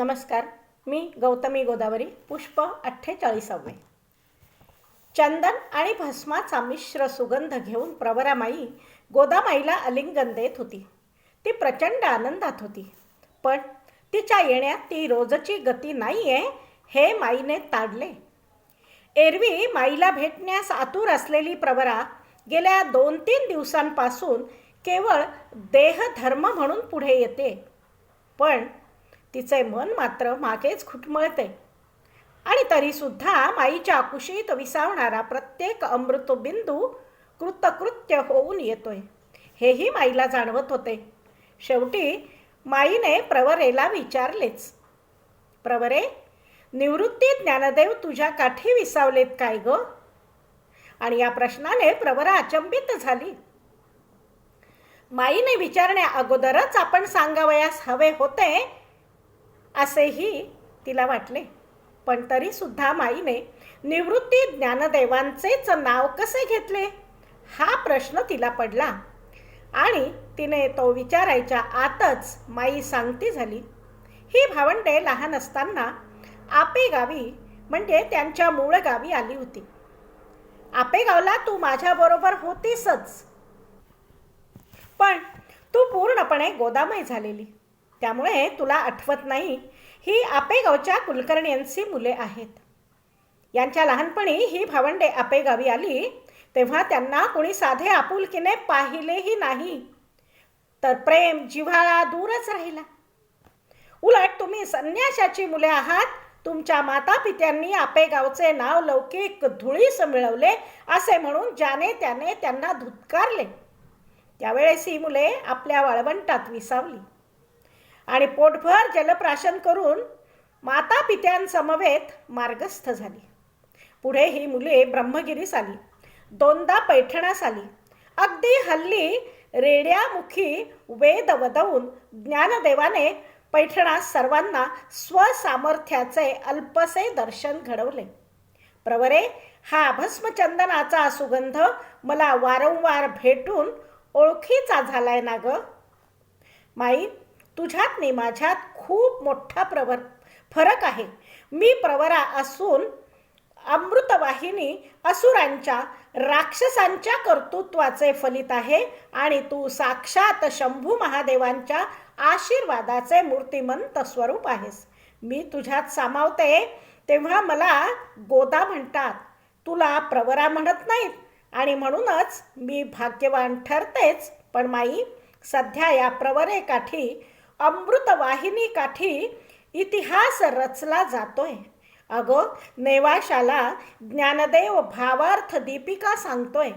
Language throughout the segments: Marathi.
नमस्कार मी गौतमी गोदावरी पुष्प अठ्ठेचाळीसावे. चंदन आणि भस्माचा मिश्र सुगंध घेऊन प्रवरामाई गोदामाईला आलिंगन देत होती. ती प्रचंड आनंदात होती. पण तिच्या येण्यात ती रोजची गती नाही आहे हे माईने ताडले. एरवी माईला भेटण्यास आतुर असलेली प्रवरा गेल्या दोन तीन दिवसांपासून केवळ देहधर्म म्हणून पुढे येते. पण तिचे मन मात्र मागेच खुटमळते. आणि तरीसुद्धा माईच्या कुशीत विसावणारा प्रत्येक अमृतबिंदू कृतकृत्य होऊन येतोय. हेही माईला जाणवत होते. शेवटी माईने प्रवरेला विचारलेच. प्रवरे निवृत्ती ज्ञानदेव तुझ्या काठी विसावलेत काय ग? आणि या प्रश्नाने प्रवरा अचंबित झाली. माईने विचारण्या अगोदरच आपण सांगावयास हवे होते असेही तिला वाटले. पण तरीसुद्धा माईने निवृत्ती ज्ञानदेवांचेच नाव कसे घेतले? हा प्रश्न तिला पडला. आणि तिने तो विचारायच्या आतच माई सांगती झाली. ही भावंडे लहान असताना आपेगावी म्हणजे त्यांच्या मूळ गावी आली होती. आपेगावला तू माझ्याबरोबर होतीसच. पण तू पूर्णपणे गोदामय झालेली. त्यामुळे तुला आठवत नाही ही आपेगावच्या कुलकर्ण्यांची मुले आहेत. यांच्या लहानपणी ही भावंडे आपेगावी आली तेव्हा त्यांना कोणी साधे आपुलकीने पाहिलेही नाही. तर प्रेम जिव्हाळा दूरच राहिला. उलट तुम्ही संन्याशाची मुले आहात तुमच्या माता पित्यांनी आपेगावचे नाव लौकिक धुळीस मिळवले असे म्हणून ज्याने त्याने त्यांना धुतकारले. त्यावेळेस ही मुले आपल्या वाळवंटात विसावली. आणि पोटभर जलप्राशन करून माता पित्यांसमवेत मार्गस्थ झाली. पुढे ही मुले ब्रह्मगिरीस आली. दोनदा पैठणास आली. अगदी हल्ली रेड्यामुखी वेद वदवून ज्ञानदेवाने पैठणास सर्वांना स्वसामर्थ्याचे अल्पसे दर्शन घडवले. प्रवरे हा भस्मचंदनाचा सुगंध मला वारंवार भेटून ओळखीचा झालाय ना ग? माई तुझ्यात आणि माझ्यात खूप मोठा प्रवर फरक आहे. मी प्रवरा असून अमृतवाहिनी असुरांच्या राक्षसांच्या कर्तृत्वाचे फलित आहे आणि तू साक्षात शंभू महादेवांच्या आशीर्वादाचे मूर्तिमंत स्वरूप आहेस. मी तुझ्यात सामावते तेव्हा मला गोदा म्हणतात. तुला प्रवरा म्हणत नाहीत आणि म्हणूनच मी भाग्यवान ठरतेच. पण माई सध्या या प्रवरे काठी अमृतवाहिनी काठी इतिहास रचला जातोय. अगं नेवाशाला ज्ञानदेव भावार्थ दीपिका सांगतोय.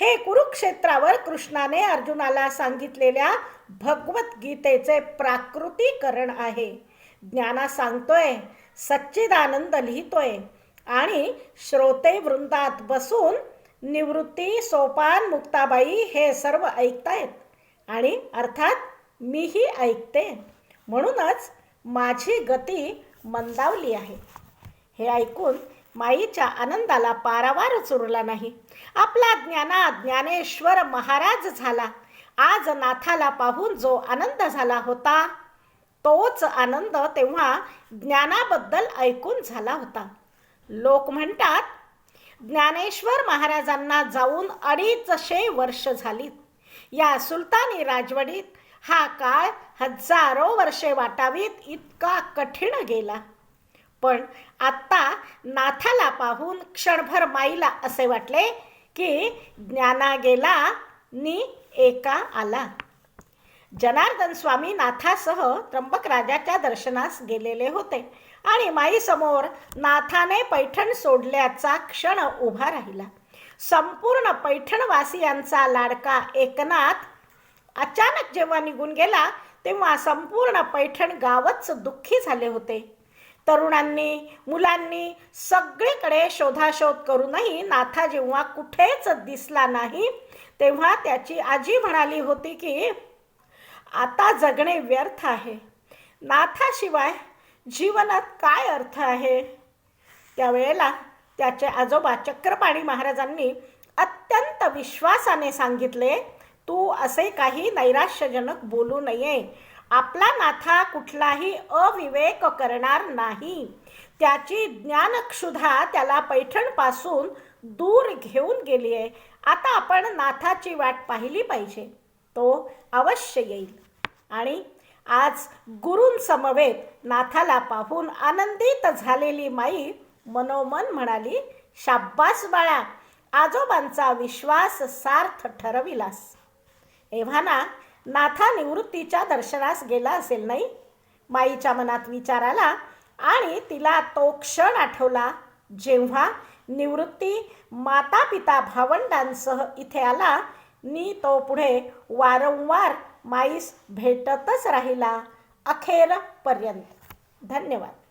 हे कुरुक्षेत्रावर कृष्णाने अर्जुनाला सांगितलेल्या भगवद्गीतेचे प्राकृतीकरण आहे. ज्ञाना सांगतोय सच्चिदानंद लिहितोय आणि श्रोते वृंदात बसून निवृत्ती सोपान मुक्ताबाई हे सर्व ऐकतायत. आणि अर्थात मीही ऐकते. म्हणूनच माझी गती मंदावली आहे. हे ऐकून माईच्या आनंदाला पारावारच उरला नाही. आपला ज्ञाना ज्ञानेश्वर महाराज झाला. आज नाथाला पाहून जो आनंद झाला होता तोच आनंद तेव्हा ज्ञानाबद्दल ऐकून झाला होता. लोक म्हणतात ज्ञानेश्वर महाराजांना जाऊन अडीचशे वर्ष झालीत या सुलतानी राजवडीत हा काळ हजारो वर्षे वाटावीत इतका कठीण गेला. पण आत्ता नाथाला पाहून क्षणभर माईला असे वाटले की ज्ञाना गेला नि एका आला. जनार्दन स्वामी नाथासह त्र्यंबक राजाच्या दर्शनास गेलेले होते आणि माईसमोर नाथाने पैठण सोडल्याचा क्षण उभा राहिला. संपूर्ण पैठणवासियांचा लाडका एकनाथ अचानक जेव्हा निघून गेला तेव्हा संपूर्ण पैठण गावच दुःखी झाले होते. तरुणांनी मुलांनी सगळीकडे शोधाशोध करूनही नाथा जेव्हा कुठेच दिसला नाही तेव्हा त्याची आजी म्हणाली होती की आता जगणे व्यर्थ आहे. नाथाशिवाय जीवनात काय अर्थ आहे? त्यावेळेला त्याचे आजोबा चक्रपाणी महाराजांनी अत्यंत विश्वासाने सांगितले तू असे काही नैराश्यजनक बोलू नये. आपला नाथा कुठलाही अविवेक करणार नाही. त्याची ज्ञानक्षुधा त्याला पैठणपासून दूर घेऊन गेली आहे. आता आपण नाथाची वाट पाहिली पाहिजे. तो अवश्य येईल. आणि आज गुरूंसमवेत नाथाला पाहून आनंदित झालेली माई मनोमन म्हणाली शाब्बास बाळा आजोबांचा विश्वास सार्थ ठरविलास. एव्हाना नाथा निवृत्तीच्या दर्शनास गेला असेल नाही? माईच्या मनात विचार आला आणि तिला तो क्षण आठवला जेव्हा निवृत्ती माता पिता भावंडांसह इथे आला. नी तो पुढे वारंवार माईस भेटतच राहिला अखेरपर्यंत. धन्यवाद.